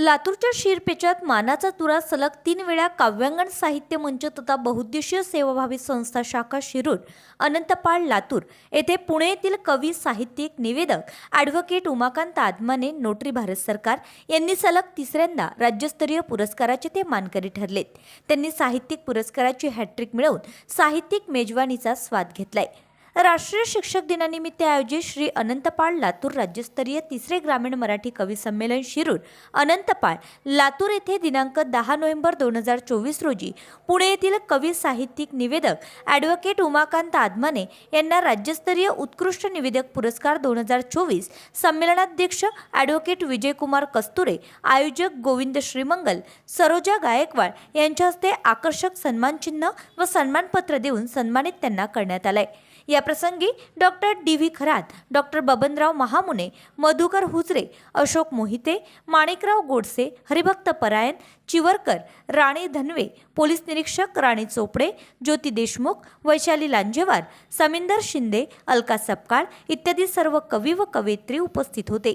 लातूरच्या शिरपेचात मानाचा तुरा सलग तीन वेळा काव्यांगण साहित्य मंच तथा बहुद्देशीय सेवाभावी संस्था शाखा शिरूर अनंतपाळ लातूर येथे पुणे येथील कवी साहित्यिक निवेदक ॲडव्होकेट उमाकांत आदमाने नोटरी भारत सरकार यांनी सलग तिसऱ्यांदा राज्यस्तरीय पुरस्काराचे ते मानकरी ठरलेत. त्यांनी साहित्यिक पुरस्काराची हॅट्रिक मिळवून साहित्यिक मेजवानीचा स्वाद घेतलाय. राष्ट्रीय शिक्षक दिनानिमित्त आयोजित श्री अनंतपाळ लातूर राज्यस्तरीय तिसरे ग्रामीण मराठी कवी संमेलन शिरूर अनंतपाळ लातूर येथे दिनांक दहा नोव्हेंबर दोन हजार चोवीस रोजी पुणे येथील कवी साहित्यिक निवेदक ॲडव्होकेट उमाकांत आदमाने यांना राज्यस्तरीय उत्कृष्ट निवेदक पुरस्कार दोन हजार चोवीस संमेलनाध्यक्ष ॲडव्होकेट विजयकुमार कस्तुरे आयोजक गोविंद श्रीमंगल सरोजा गायकवाड यांच्या हस्ते आकर्षक सन्मानचिन्ह व सन्मानपत्र देऊन सन्मानित त्यांना करण्यात आलंय. याप्रसंगी doctor D V Kharat doctor Babanrao Mahamune Madhukar Hujare Ashok Mohite Manikrao Godse हरिभक्त परायण चिवरकर राणी धनवे पोलीस निरीक्षक राणी चोपडे ज्योती देशमुख वैशाली लांजेवार समिंदर शिंदे अलका सपकाळ इत्यादी सर्व कवी व कवयित्री उपस्थित होते.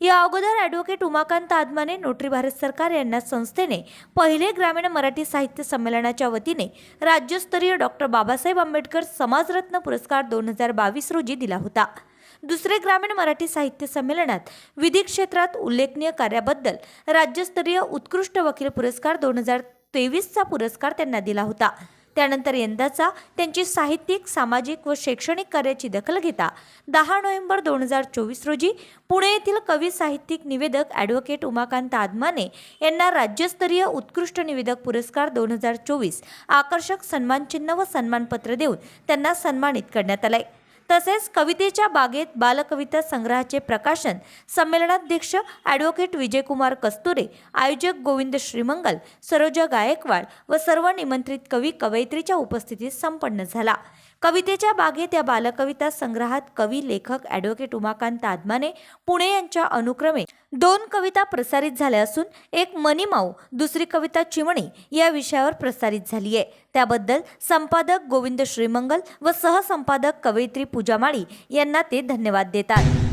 या अगोदर ॲडव्होकेट उमाकांत आदमाने नोटरी भारत सरकार यांना संस्थेने पहिले ग्रामीण मराठी साहित्य संमेलनाच्या वतीने राज्यस्तरीय डॉक्टर बाबासाहेब आंबेडकर समाजरत्न पुरस्कार दोन हजार बावीस रोजी दिला होता. दुसरे ग्रामीण मराठी साहित्य संमेलनात विधी क्षेत्रात उल्लेखनीय कार्याबद्दल राज्यस्तरीय उत्कृष्ट वकील पुरस्कार दोन हजार तेवीसचा पुरस्कार त्यांना दिला होता. त्यानंतर यंदाचा त्यांची साहित्यिक सामाजिक व शैक्षणिक कार्याची दखल घेता दहा नोव्हेंबर दोन हजार चोवीस रोजी पुणे येथील कवी साहित्यिक निवेदक ॲडव्होकेट उमाकांत आदमाने यांना राज्यस्तरीय उत्कृष्ट निवेदक पुरस्कार दोन हजार चोवीस आकर्षक सन्मानचिन्ह व सन्मानपत्र देऊन त्यांना सन्मानित करण्यात आलंय. तसेच कवितेच्या बागेत बालकविता संग्रहाचे प्रकाशन संमेलनाध्यक्ष ॲडव्होकेट विजयकुमार कस्तुरे आयोजक गोविंद श्रीमंगल सरोजा गायकवाड व सर्व निमंत्रित कवी कवयित्रीच्या उपस्थितीत संपन्न झाला. कवितेच्या बागेत या बालकविता संग्रहात कवी लेखक ॲडव्होकेट उमाकांत आदमाने पुणे यांच्या अनुक्रमे दोन कविता प्रसारित झाल्या असून एक मनीमाऊ दुसरी कविता चिमणी या विषयावर प्रसारित झाली आहे त्याबद्दल संपादक गोविंद श्रीमंगल व सहसंपादक कवयित्री पूजा माळी यांना ते धन्यवाद देतात.